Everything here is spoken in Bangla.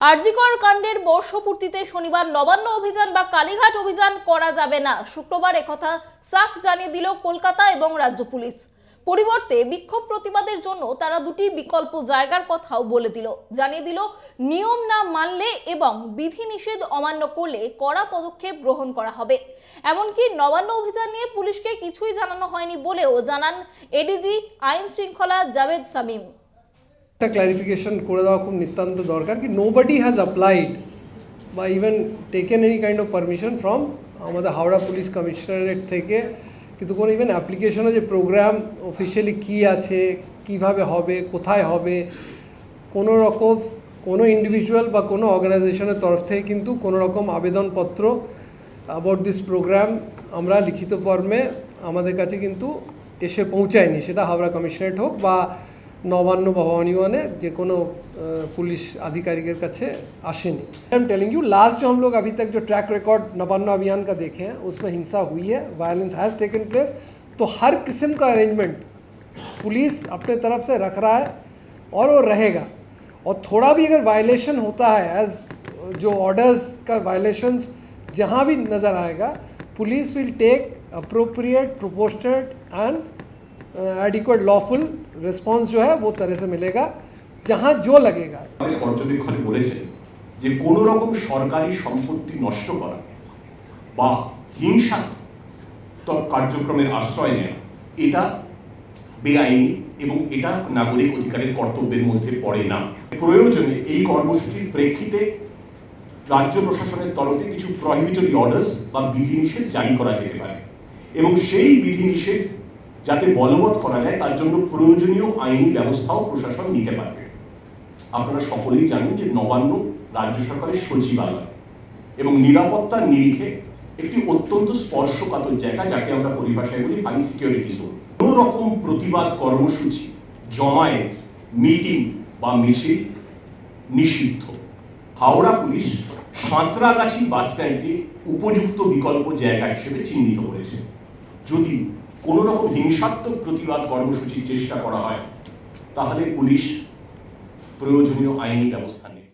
আরজিকর কাণ্ডের বর্ষপূর্তিতে শনিবার নবান্ন অভিযান বা কালীঘাট অভিযান করা যাবে না। শুক্রবার একথা সাফ জানিয়ে দিল কলকাতা এবং রাজ্য পুলিশ। পরিবর্তে বিক্ষোভ প্রতিবাদের জন্য তারা দুটি বিকল্প জায়গার কথাও বলে দিল। জানিয়ে দিল, নিয়ম না মানলে এবং বিধিনিষেধ অমান্য করলে কড়া পদক্ষেপ গ্রহণ করা হবে। এমনকি নবান্ন অভিযান নিয়ে পুলিশকে কিছুই জানানো হয়নি বলেও জানান এডিজি আইন শৃঙ্খলা জাভেদ সামিম। একটা ক্লারিফিকেশন করে দেওয়া খুব নিতান্ত দরকার কি নোবডি হ্যাজ অ্যাপ্লাইড বা even taken any kind of permission from আমাদের হাওড়া পুলিশ কমিশনারেট থেকে। কিন্তু কোনো ইভেন অ্যাপ্লিকেশনও যে প্রোগ্রাম অফিসিয়ালি কী আছে, কীভাবে হবে, কোথায় হবে, কোনো রকম, কোনো ইন্ডিভিজুয়াল বা কোনো অর্গানাইজেশনের তরফ থেকে কিন্তু কোনো রকম আবেদনপত্র অ্যাবাউট দিস প্রোগ্রাম আমরা লিখিত ফর্মে আমাদের কাছে কিন্তু এসে পৌঁছায়নি, সেটা হাওড়া কমিশনারেট হোক বা নবান্ন বা ভবানী ভবনে যে কোনো अ, पुलिस आधिकारिकेर কাছে আসেনি I am telling you last जो हम लोग अभी तक जो ट्रैक रिकॉर्ड नवान्न अभियान का देखे हैं उसमें हिंसा हुई है वायलेंस हैज़ टेकन प्लेस तो हर किस्म का अरेंजमेंट पुलिस अपने तरफ से रख रहा है और वो रहेगा और थोड़ा भी अगर वायलेशन होता है एज जो ऑर्डर्स का वायलेशंस जहाँ भी नज़र आएगा police will take appropriate proportionate and adequate lawful response जो है वो तरह से मिलेगा जहाँ जो लगेगा আমাদের পর্যবেক্ষণে বলেছে যে কোনো রকম সরকারি সম্পত্তি নষ্ট করা বা হিংসাত্মক কার্যক্রমের আশ্রয় নেওয়া এটা বেআইনি এবং এটা নাগরিক অধিকারের কর্তব্যের মধ্যে পড়ে না প্রয়োজনে এই কর্মসূচির প্রেক্ষিতে রাজ্য প্রশাসনের তরফে কিছু প্রহিবিটরি অর্ডার্স বা বিধিনিষেধ জারি করা যেতে পারে এবং সেই বিধিনিষেধ যাতে বলবৎ করা যায়, তার জন্য প্রয়োজনীয় আইনি ব্যবস্থাও প্রশাসন নিতে পারবে। আপনারা সকলেই জানেন যে নবান্ন রাজ্য সরকারের সচিবালয় এবং নিরাপত্তার নিরিখে একটি অত্যন্ত স্পর্শকাতর জায়গা যাকে আমরা পরিভাষায় বলি হাই সিকিউরিটি জোন কোনো রকম প্রতিবাদ কর্মসূচি, জমায়েত, মিটিং বা মিছিল নিষিদ্ধ। হাওড়া পুলিশ সাঁতরাগাছি বাস স্ট্যান্ডকে উপযুক্ত বিকল্প জায়গা হিসেবে চিহ্নিত করেছে। যদি কোনো রকম হিংসাত্মক প্রতিবাদ কর্মসূচির চেষ্টা করা হয় তাহলে পুলিশ প্রয়োজনীয় আইনি ব্যবস্থা